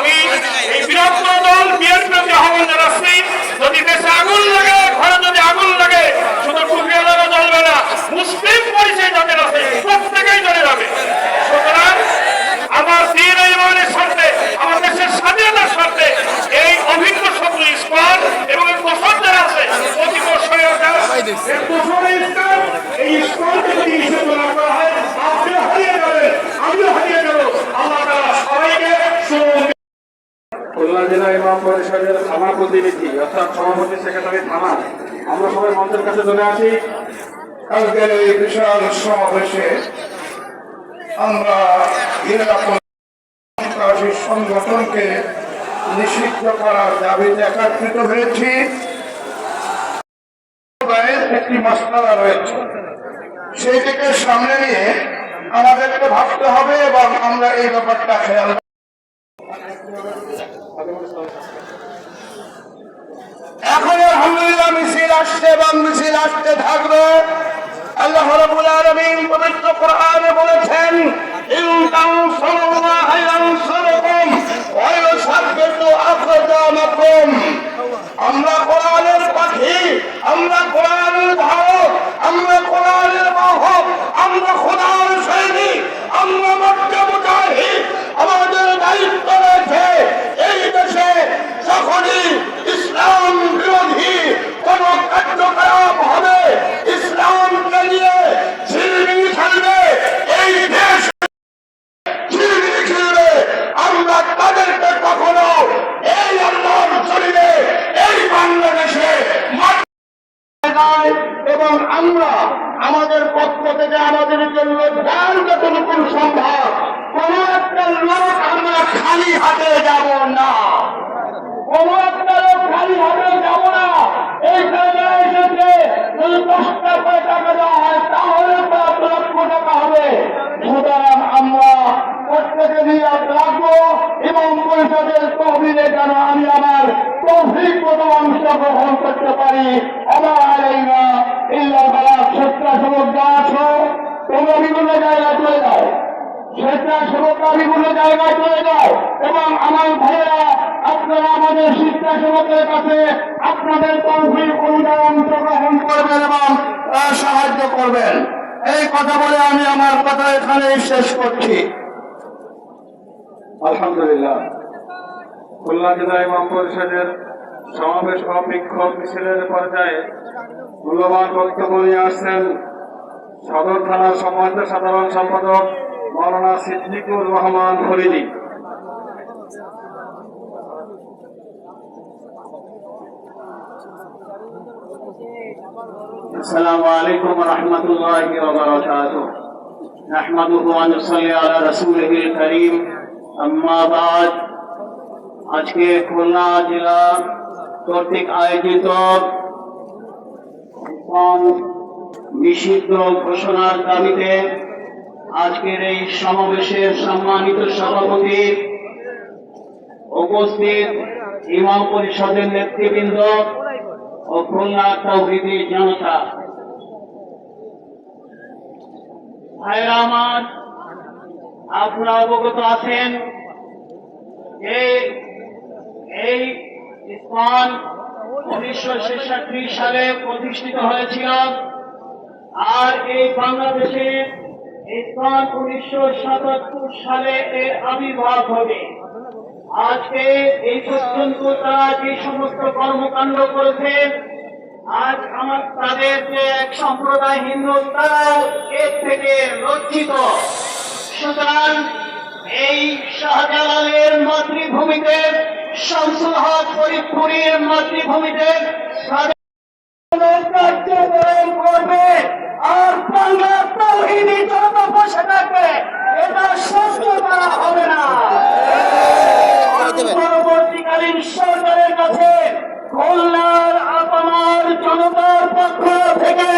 আমি এই বৃহত্তর দল বিএনপিকে আহ্বান যদি দেশে আগুন লাগে, ঘরে যদি আগুন লাগে, শুধু টুকিয়ে লাগা জ্বলবে না, মুসলিম পরিচয় যাদের আছে, প্রত্যেকেই জ্বলে যাবে সুতরাং আমার দিন ইমানের স্বার্থে, আমার দেশের স্বাধীনতার স্বার্থে, এই অভিন্ন শত্রু ইস্পান এবং এই দোষর যারা আছে অতি এই ইস্পানকে যদি না করা হয় আপনি হারিয়ে যাবেন, আমিও হারিয়ে যাব। আল্লাহ সবাইকে খুলনা জেলা ইমাম পরিষদের থানা প্রতিনিধি অর্থাৎ সভাপতি সেক্রেটারি থানা, আমরা সবাই মঞ্চের কাছে চলে আসি। আজকের এই বিশাল সমাবেশে আমরা সংগঠনকে নিষিদ্ধ করার দাবিতে হয়েছি। একটি মশলা রয়েছে। সেইটিকে সামনে নিয়ে আমাদেরকে ভাবতে হবে এবং আমরা এই ব্যাপারটা খেয়াল এখন আলহামদুলিল্লাহ মিছিল আসছে এবং মিছিল আসতে থাকবে। আল্লাহ রাব্বুল আলামিন পবিত্র কোরআনে বলেছেন, ইন তানসুরুল্লাহ ইয়ানসুরকুম আমরা কোরআনের পাখি, আমরা কোরআনের ধারক আমরা কোরআনের বাহক আমরা খোদার সৈনিক আমরা মক্কা মুজাহিদ আমাদের দায়িত্ব রয়েছে এই দেশে যখনই ইসলাম বিরোধী কোন কার্যকলাপ হবে ইসলামকে নিয়ে ঝিলমিল খেলবে এই দেশ ঝিলমিল খেলবে আমরা তাদেরকে কখনো এই আল্লাহর শরীরে এই বাংলাদেশে মাঠ জায়গায় এবং আমরা আমাদের পক্ষ থেকে আমাদের জন্য যার যতটুকু সম্ভব কোন একটা লোক আমরা খালি হাতে যাব না কোন একটা লোক খালি হাতে যাব না এই জায়গায় এসেছে যদি দশটা করে টাকা দেওয়া হয় তাহলে পাঁচ লক্ষ টাকা হবে সুতরাং আমরা প্রত্যেকে রাখব এবং পরিষদের তহবিলে যেন আমি আমার তৌফিক মতো অংশগ্রহণ করতে পারি। আমার এই না ইল্লাল বালাক স্বেচ্ছাসেবক যা আছো তোমরা বিভিন্ন জায়গায় চলে যাও। স্বেচ্ছাসেবকরা বিভিন্ন জায়গায় চলে যাও এবং আমার ভাইয়েরা, আপনারা আমাদের স্বেচ্ছাসেবকের কাছে আপনাদের তৌফিক অনুযায়ী অংশগ্রহণ করবেন এবং সাহায্য করবেন। এই কথা বলে আমি আমার কথা এখানেই শেষ করছি। আলহামদুলিল্লাহ খুলনা জেলা ইমাম পরিষদের সমাবেশ ও বিক্ষোভ মিছিলের পর্যায়ে মূল্যবান বক্তব্য নিয়ে আসছেন সদর থানার সম্মানিত সাধারণ সম্পাদক মৌলানা সিদ্দিকুর রহমান ফরিদি السلام عليكم ورحمة الله وبركاته نحمده ونصلي على رسوله الكريم আজকে খুলনা জেলা কর্তৃক আয়োজিত নিষিদ্ধ ঘোষণার দাবিতে আজকের এই সমাবেশের সম্মানিত সভাপতি উপস্থিত ইমাম পরিষদের নেতৃবৃন্দ ও খুলনা প্রভৃতি জনতা। ভাইরা আমার আপনারা অবগত আছেন এই ইসলাম উনিশশো ছেষট্টি সালে প্রতিষ্ঠিত হয়েছিল। আর এই বাংলাদেশে ইসলাম উনিশশো সাতাত্তর সালে এর আবির্ভাব হবে আজকে এই পর্যন্ত তারা যে সমস্ত কর্মকাণ্ড করেছে, আজ আমার তাদের যে এক সম্প্রদায় হিন্দু তারাও এর থেকে লজ্জিত সুতরাং এই শাহজালালের মাতৃভূমিতে শামসুল হক ফরিদপুরের মাতৃভূমিতে কার্যক্রম করবে আর বাংলা তৌহিদি জনতা বসে থাকবে। এটা সহ্য করা হবে না। পরবর্তীকালীন সরকারের কাছে খুলনার আপনার জনতার পক্ষ থেকে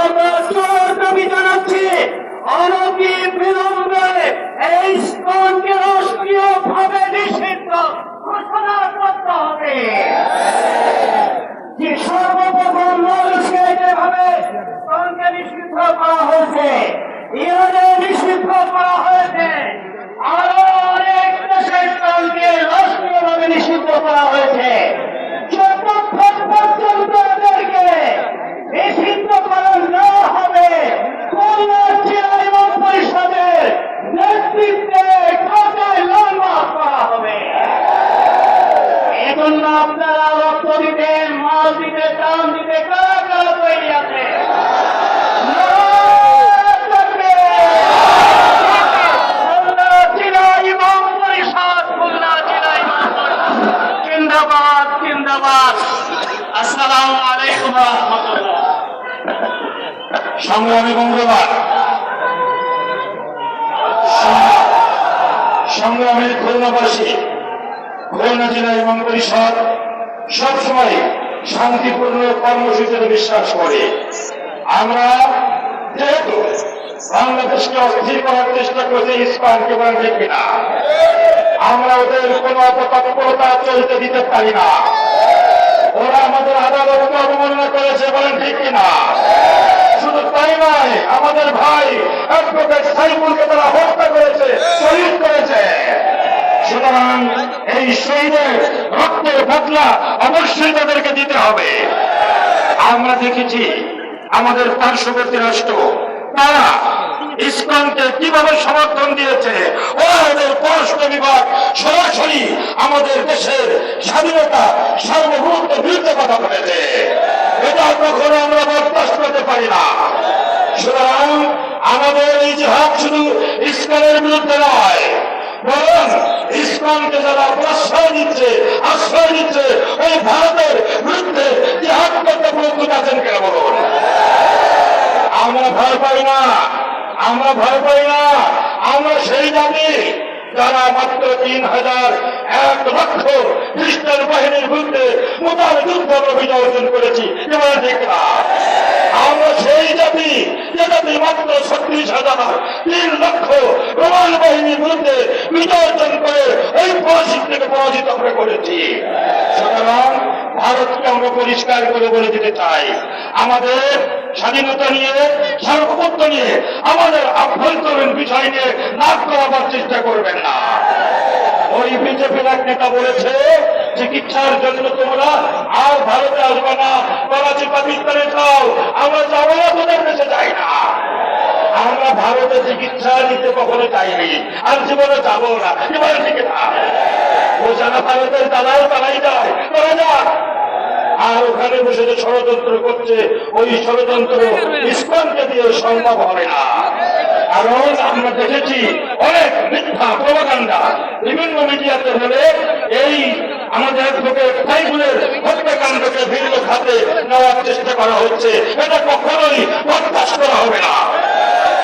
আমরা জোর দাবি জানাচ্ছি অনতি বিলম্বে এই হবে। যে সর্বপ্রথম মানুষকে যেভাবে স্থানকে নিষিদ্ধ করা হয়েছে, ইরানে নিষিদ্ধ করা হয়েছে, আরও অনেক দেশের স্থানকে করা হয়েছে। যতক্ষণ পর্যন্ত এদেরকে নিষিদ্ধ করা না হবে খুলনা জেলা এবং পরিষদের নেতৃত্বে ঢাকায় লড়মাস করা হবে। এজন্য আপনারা রক্ত দিতে মাল দিতে দাম দিতে কারা কারা আছে? সংগ্রামী বন্ধুবান সংগ্রামী খুলনাবাসী খুলনা জেলা ইমাম পরিষদ সবসময় শান্তিপূর্ণ কর্মসূচিতে বিশ্বাস করে। আমরা যেহেতু বাংলাদেশকে অস্থির করার চেষ্টা করেছে, ইস্পানকে বলেন ঠিক কিনা। আমরা ওদের কোন অপতৎপরতা চলতে দিতে পারি না। ওরা আমাদের আদালতকে অবমাননা করেছে বলেন ঠিক কিনা। শুধু তাই নয়, আমাদের ভাই অ্যাডভোকেট সাইফুলকে তারা হত্যা করেছে শহীদ করেছে। সুতরাং এই শহীদের রক্তের বদলা অবশ্যই তাদেরকে দিতে হবে। আমরা দেখেছি আমাদের পার্শ্ববর্তী রাষ্ট্র, তারা ইসলামকে কীভাবে সমর্থন দিয়েছে, ওরা ওদের পররাষ্ট্র বিভাগ সরাসরি আমাদের দেশের স্বাধীনতা সার্বভৌমত্বের বিরুদ্ধে কথা বলেছে। এটা কখনো আমরা বরদাস্ত করতে পারি না। সুতরাং আমাদের এই জিহাদ শুধু ইসলামের বিরুদ্ধে নয় বরং ইসলামকে যারা প্রশ্রয় দিচ্ছে, আশ্রয় দিচ্ছে, ওই ভারতের বিরুদ্ধে জিহাদ করতে প্রস্তুত আছেন কেন বলুন? আমরা ভয় পাই না, আমরা ভয় পাই না, আমরা সেই জাতি যারা মাত্র তিন হাজার এক লক্ষ খ্রিস্টান বাহিনীর বিরুদ্ধে মোতার যুদ্ধ বিজয় অর্জন করেছি। এবার ঠিক আমরা সেই জাতি, যে জাতি মাত্র ছত্রিশ হাজার তিন লক্ষ রোমান বাহিনীর বিরুদ্ধে বিজয় অর্জন করে এই পরাজিত থেকে পরাজিত আমরা করেছি। সুতরাং ভারতকে আমরা পরিষ্কার করে বলে দিতে চাই। আমাদের স্বাধীনতা নিয়ে, সার্বভৌমত্ব নিয়ে, আমাদের আভ্যন্তরীণ বিষয় নিয়ে নাক করাবার চেষ্টা করবেন না। ওই বিজেপির এক নেতা বলেছে, চিকিৎসার জন্য তোমরা আর ভারতে আসবে না। করাচি পাকিস্তানে যাও, আমরা যাব না তোদের দেশে যাই না। আমরা ভারতে চিকিৎসা নিতে কখনো যাইনি, আর জীবনে যাব না, এবার ঠিক না। যারা ভারতের দালাল তারাই যায় তারা যাক। আর ওখানে বসে যে ষড়যন্ত্র করছে, ওই ষড়যন্ত্র ইসলামকে দিয়ে সম্ভব হবে না। কারণ আমরা দেখেছি অনেক মিথ্যা প্রবাগান্ডা বিভিন্ন মিডিয়াতে বলে, এই আমাদের চেষ্টা করা হচ্ছে। এটা কখনোই বরদাস্ত করা হবে না।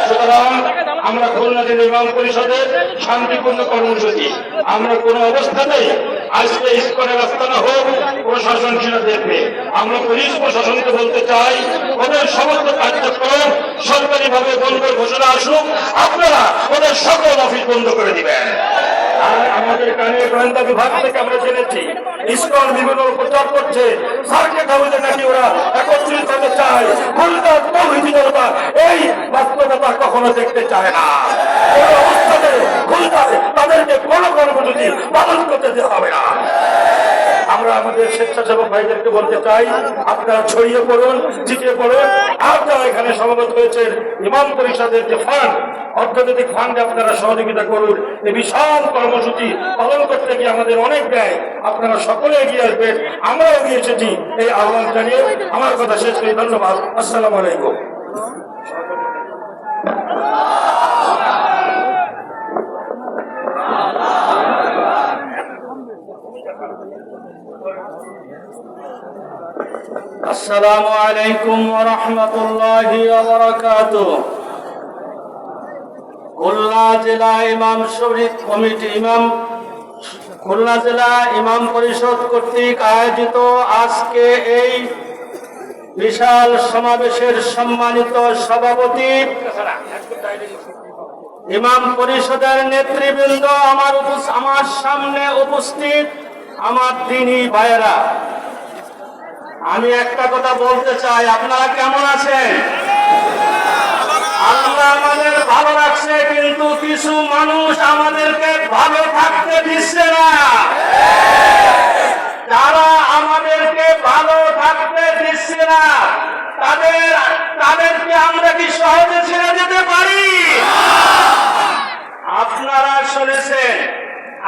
সুতরাং আমরা খুলনা জেলা ইমাম পরিষদের শান্তিপূর্ণ কর্মসূচি। আমরা কোনো অবস্থাতেই আজকে ইস্কনের আস্তানা হোক, প্রশাসন সেটা দেখবে। আমরা পুলিশ প্রশাসনকে বলতে চাই, ওদের সমস্ত কার্যক্রম সরকারিভাবে বন্ধের ঘোষণা আসুক। আপনারা ওদের সকল অফিস বন্ধ করে দিবেন। আর আমাদের কানে গোয়েন্দা বিভাগ থেকে আমরা জেনেছি, ইস্কন বিভিন্ন প্রচার করছে, সার্কিট হাউসে নাকি ওরা একত্রিত চায় খুলনা তৌহিদি জনতা এই বাস্তবতা কখনো দেখতে চায় না। কোনো অবস্থাতে খুলনাতে তাদেরকে কোনো কর্মসূচি পালন করতে হবে না। আমরা আমাদের স্বেচ্ছাসেবক ভাইদেরকে বলতে চাই, আপনারা ছড়িয়ে পড়ুন জিতিয়ে পড়ুন। আর যারা এখানে সমবেত হয়েছেন ইমাম পরিষদের যে ফান্ড, অর্থনৈতিক ফান্ডে আপনারা সহযোগিতা করুন, এই বিশাল কর্মসূচি পালন করতে গিয়ে আমাদের অনেক ব্যয়। আপনারা সকলে এগিয়ে আসবেন, আমরাও এগিয়ে এসেছি এই আহ্বান জানিয়ে আমার কথা শেষ করি, ধন্যবাদ। আসসালামু আলাইকুম। আসসালামু আলাইকুম ওয়া রাহমাতুল্লাহি ওয়া বারাকাতুহু। খুলনা জেলা ইমাম শরীফ কমিটি ইমাম, খুলনা জেলা ইমাম পরিষদ কর্তৃক আয়োজিত আজকে এই বিশাল সমাবেশের সম্মানিত সভাপতি ইমাম পরিষদের নেতৃবৃন্দ আমার আমার সামনে উপস্থিত আমার দিনী ভাইয়েরা। আমি একটা কথা বলতে চাই, আপনারা কেমন আছেন? আল্লাহ আমাদের ভালো রাখছে, কিন্তু কিছু মানুষ আমাদেরকে ভালো থাকতে দিচ্ছে না। যারা আমাদেরকে ভালো থাকতে দিচ্ছে না, তাদের, তাদেরকে আমরা কি সহজে ছেড়ে যেতে পারি? আপনারা শুনেছেন,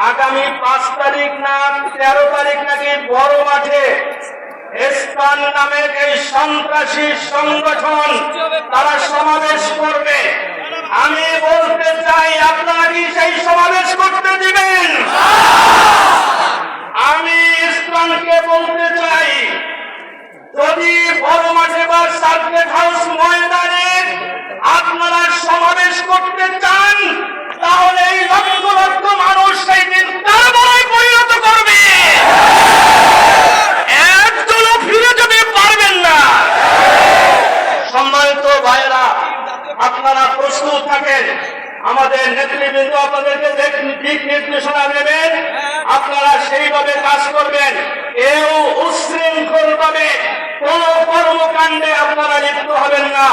আগামী পাঁচ তারিখ না, তেরো তারিখ নাকি বড় মাঠে ইসলাম নামের এই সন্ত্রাসী সংগঠন তারা সমাবেশ করবে। আমি বলতে চাই, আপনারা সেই সমাবেশ করতে দিবেন? আমি ইসলামকে বলতে চাই, যদি বড় মাঠে বা সার্কিট হাউস ময়দানে আপনারা সমাবেশ করতে চান, তাহলে এই লক্ষ লক্ষ মানুষ সেই দিন কারবারে পরিণত করবে একজনও ফিরে যেতে পারবেন না সম্মানিত ভাইরা আপনারা প্রস্তুত থাকেন। আমাদের নেতৃবৃন্দ আপনাদেরকে দিক নির্দেশনা দেবেন, আপনারা সেইভাবে কাজ করবেন। এও উশৃঙ্খল ভাবে কোন কর্মকাণ্ডে আপনারা লিপ্ত হবেন না।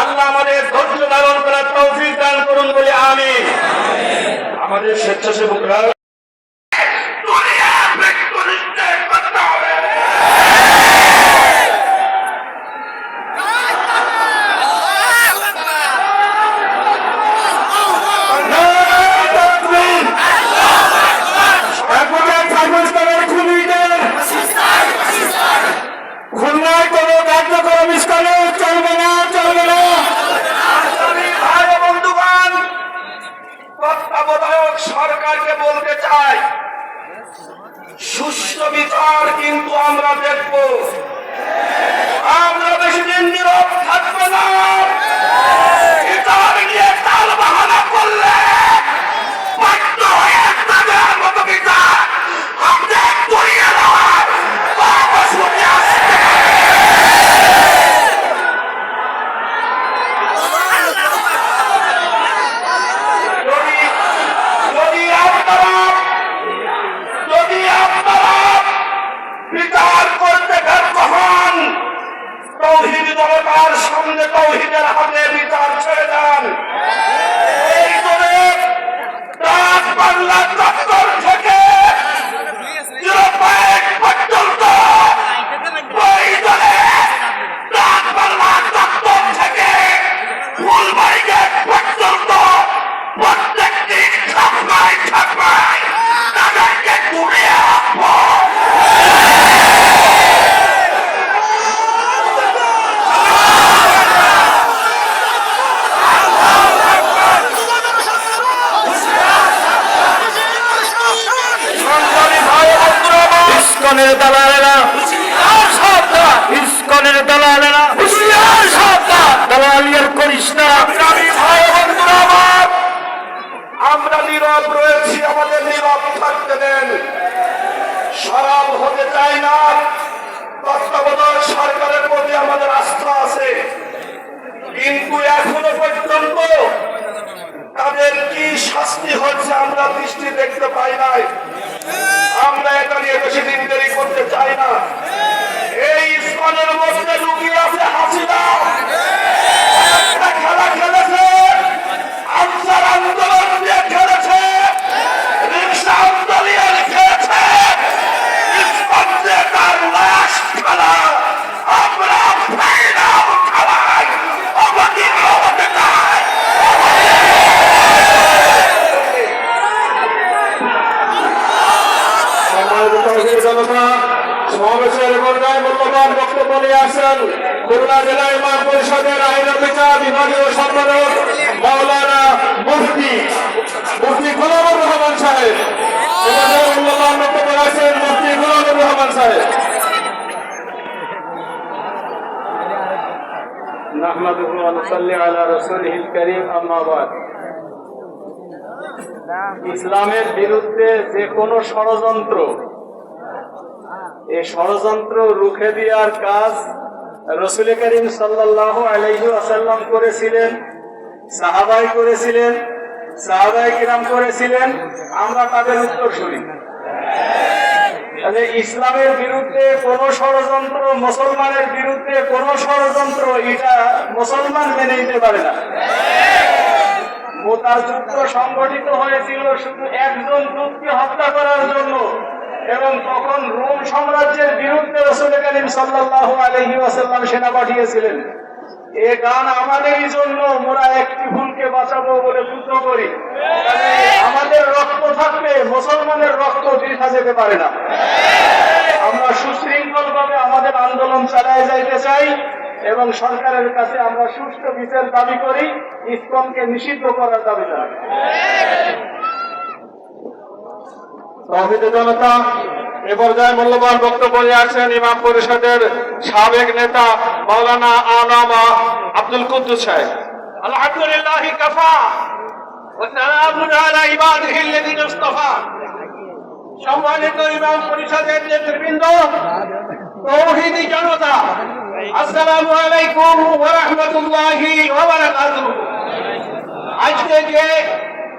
আল্লাহ আমাদের ধৈর্য ধারণ করার তৌফিক দান করুন বলে আমি। আমাদের স্বেচ্ছাসেবকরা খুলনায় কোনো কার্যক্রম স্থানে চলবে না চলবে না ভাই ও বন্ধুগণ তত্ত্বাবধায়ক সরকারকে বলতে চাই সুস্থ বিচার কিন্তু আমরা দেখব। আমরা বেশি দিন নীরব থাকব না। বিচার নিয়ে সামনে তৌহিদের হাতে বিচার ছেড়ে দেন। এই করে বাংলা চত্বর থেকে নিরপায় পর্যন্ত প্রয়োজনে ডাক বাংলা চত্বর থেকে ফুলবাড়ি গেট পর্যন্ত প্রত্যেকটি ছাপায় ছাপায় তাদেরকে তুলে রাখব ইস্কনের দালালেরা ইস্কনের দালালেরা দালালিয়ার করিস না ভাই বন্ধুরা আমার আমরা নীরব রয়েছি আমাদের নীরব থাকতে দেন সরব হতে চাই না তত্ত্বাবধায়ক সরকারের প্রতি আমাদের আস্থা আছে কিন্তু এখনও পর্যন্ত তাদের কি শাস্তি হচ্ছে আমরা দৃষ্টি দেখতে পাই নাই আমরা এটা নিয়ে বেশি দিন দেরি করতে চাই না এই ইস্কনের মধ্যে লুকিয়ে আছে হাসিনা একটা খেলা খেলেছে আনসার আন্দোলন দিয়ে খেলেছে রিক্সা আন্দোলন খেলেছে ইস্কন দিয়ে তার লাশ খেলা আমরা ফাইনাল খেলায় অবতীর্ণ হতে চাই সম্মানিত তহসিল জনতা সমাবেশের পর্যায়ে মূল্যবান বক্তব্য নিয়ে আসেন খুলনা জেলা ইমাম পরিষদের আইন বিচার বিভাগীয় সম্পাদক মাওলানা মুফতি মুফতি গোলামুর রহমান সাহেব এবারে মূল্যবান বক্তব্য রাখছেন মুফতি গোলামুর রহমান সাহেব نحمده ونصلي على رسوله الكريم أما بعد ইসলামের বিরুদ্ধে যে কোনো ষড়যন্ত্র এই ষড়যন্ত্র রুখে দেওয়ার কাজ রসুল করিম সাল্লাহ আলাইহি আসাল্লাম করেছিলেন, সাহাবাই করেছিলেন, সাহাবাই কিরাম করেছিলেন, আমরা তাদের উত্তর শুনি। ইসলামের বিরুদ্ধে কোন ষড়যন্ত্র, মুসলমানের বিরুদ্ধে কোন ষড়যন্ত্র, এটা মুসলমান মেনে নিতে পারে না। মোতার যুদ্ধ সংগঠিত হয়েছিল শুধু একজন দূতকে হত্যা করার জন্য। এবং তখন রোম সাম্রাজ্যের বিরুদ্ধে রসুল করিম সাল্লাল্লাহু আলাইহি ওয়াসাল্লাম সেনা পাঠিয়েছিলেন। এ গান আমাদেরই জন্য, মোরা একটি ভুলকে বাঁচাবো বলে যুদ্ধ করি। আমাদের রক্ত থাকলে মুসলমানের রক্ত বৃথা যেতে পারে না। আমরা সুশৃঙ্খল ভাবে আমাদের আন্দোলন চালিয়ে যাইতে চাই এবং সরকারের কাছে আমরা সুষ্ঠু বিচার দাবি করি ইসকনকে নিষিদ্ধ করার দাবি জানাই। তহিদি বক্তব্য নিয়ে আসেন ইমাম পরিষদের সাবেক নেতা মৌলানা আনামা আব্দুল কুদ্দুস সাহেব। আলহামদুলিল্লাহ কাফা সম্মানিত ইমাম পরিষদের নেতৃবৃন্দ, তৌহিদি জনতা, আসসালামু আলাইকুম ওয়া রাহমাতুল্লাহি ওয়া বারাকাতুহু। আজকে যে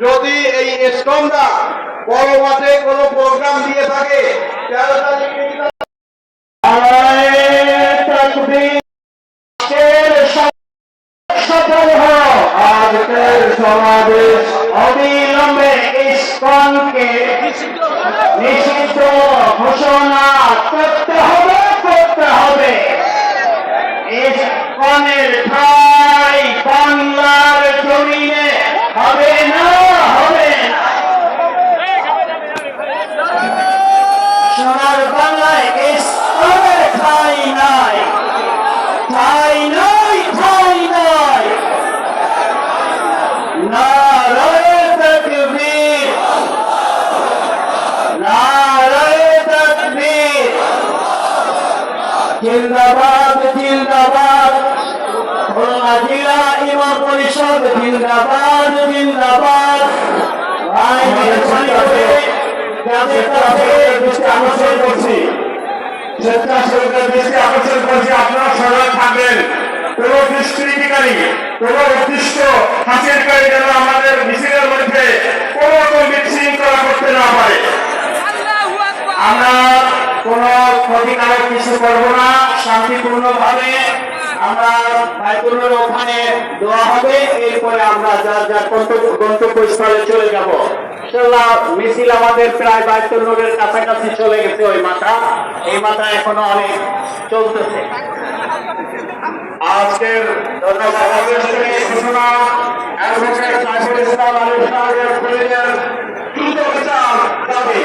যদি এই স্টমটা বড় মাঠে কোনো প্রোগ্রাম দিয়ে থাকে তেরো তারিখে সফল হও আজকের সমাবেশ অবিলম্বে ইস্কনকে নিষিদ্ধ ঘোষণা করতে হবে করতে হবে ইস্কনের ঠাই বাংলার জমিনে হবে না হবে না সোনার বাংলায় ইস্কনের ঠাই নাই ঠাই নাই ঠাই নাই নারায়ে তাকবীর নারায়ে তাকবীর জিন্দাবাদ জিন্দাবাদ। খুলনা জেলা ইমাম পরিষদ, জিন্দাবাদ জিন্দাবাদ। আকর্ষণ করছি। আকর্ষণ করছি, আপনারা সজাগ থাকবেন। কোন দুষ্কৃতিকারী, কোন উদ্দিষ্ট হাসিলকারী যেন আমাদের মিছিলের মধ্যে কোন রকম বিশৃঙ্খলা করতে না পারে। আমরা কোন ক্ষতিকারক কিছু করব না শান্তিপূর্ণ ভাবে আমরা ভাইগুলোর ওখানে দেওয়া হবে, এরপরে আমরা যার যার গন্তব্য- গন্তব্যস্থলে চলে যাব। ইনশাল্লাহ মিছিল আমাদের প্রায় বাইতুল রোডের কাছাকাছি চলে গেছে ওই মাথা। এই মাথা এখনও অনেক চলতেছে। আজকের ঘোষণা, অ্যাডভোকেট সাইফুল খুলিদের দ্রুত বিচার দাবি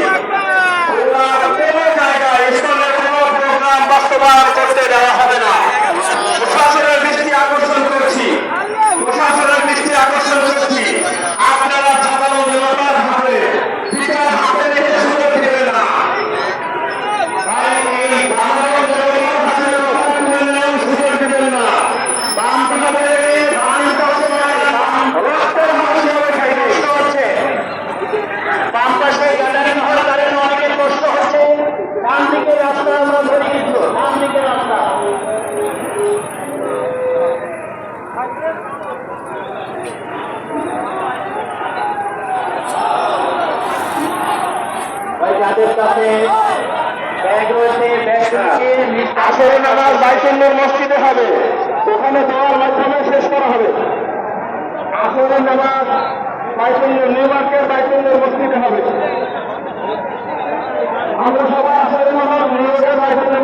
খুলনার কোনো জায়গায় স্কুলের কোনো বাস্তবায়ন করতে দেওয়া হবে না প্রশাসনের দৃষ্টি আকর্ষণ করছি প্রশাসনের দৃষ্টি আকর্ষণ করছি আপনারা সাধারণ জনতার হাতে বিচার হাতে রেখে সুযোগ দেবেন না তাই এই সাধারণ জনতার হাতে রক্ষণ সুযোগ দেবেন না বাম দিকে বেরিয়ে ধান চাষে ধান রক্তের মাধ্যমে খাইতে হচ্ছে বাম পাশে গ্যালারি হল কারণে অনেকের কষ্ট হচ্ছে ডান দিকের রাস্তা আমরা ধরে দিচ্ছ ডান দিকের রাস্তা ভাই যাদের কাছে ব্যাগ রয়েছে ব্যাগগুলিকে আসরে নামাজ বাইতুল্লাহ মসজিদে হবে। ওখানে দেওয়ার মাধ্যমে শেষ করা হবে। আসরের নামাজ বাইতুল্লাহ নিউ মার্কেট বাইতুল্লাহ মসজিদে হবে। আমরা সবাই আসরের নামাজ নিউ মার্কেট বাইতুল্লাহ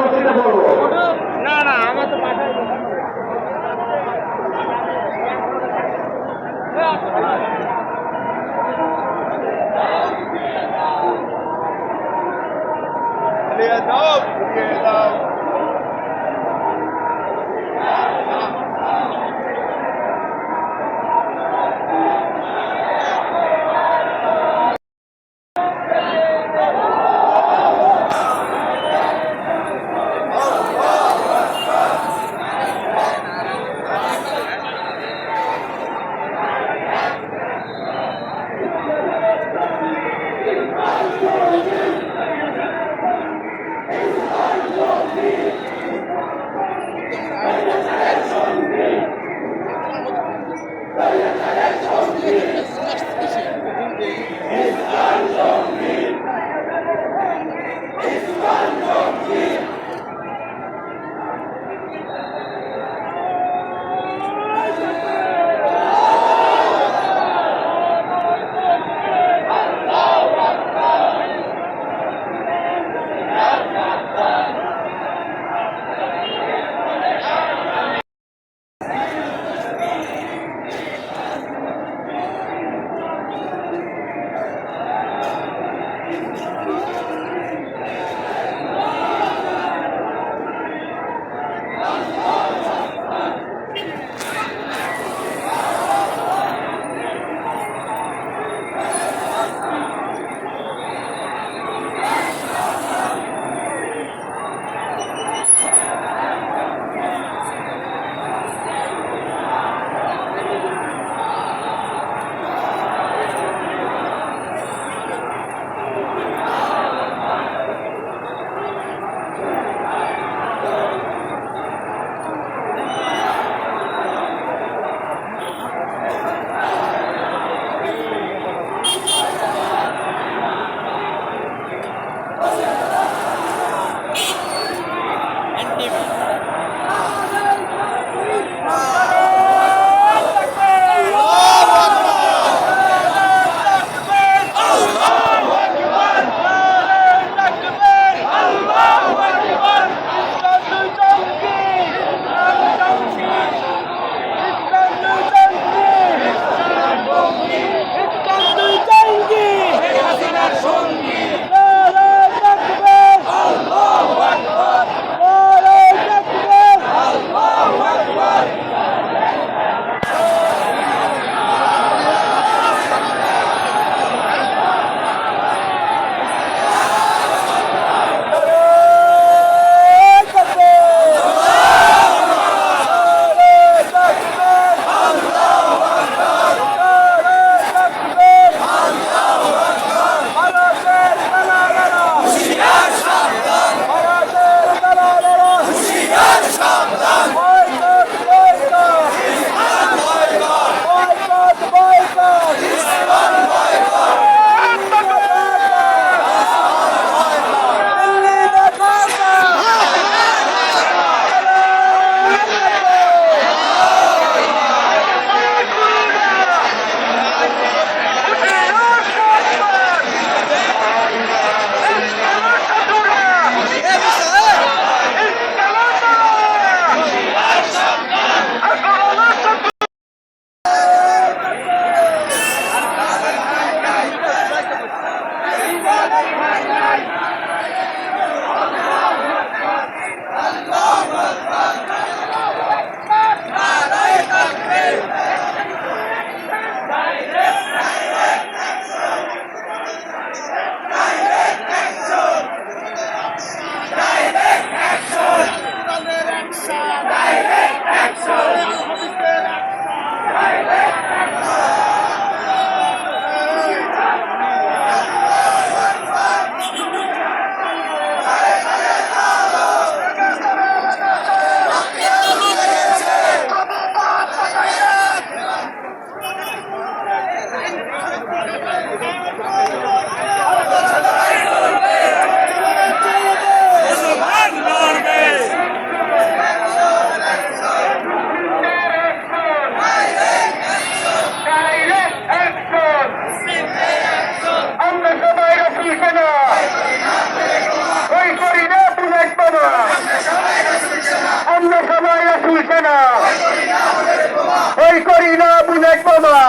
বুলেট বোমা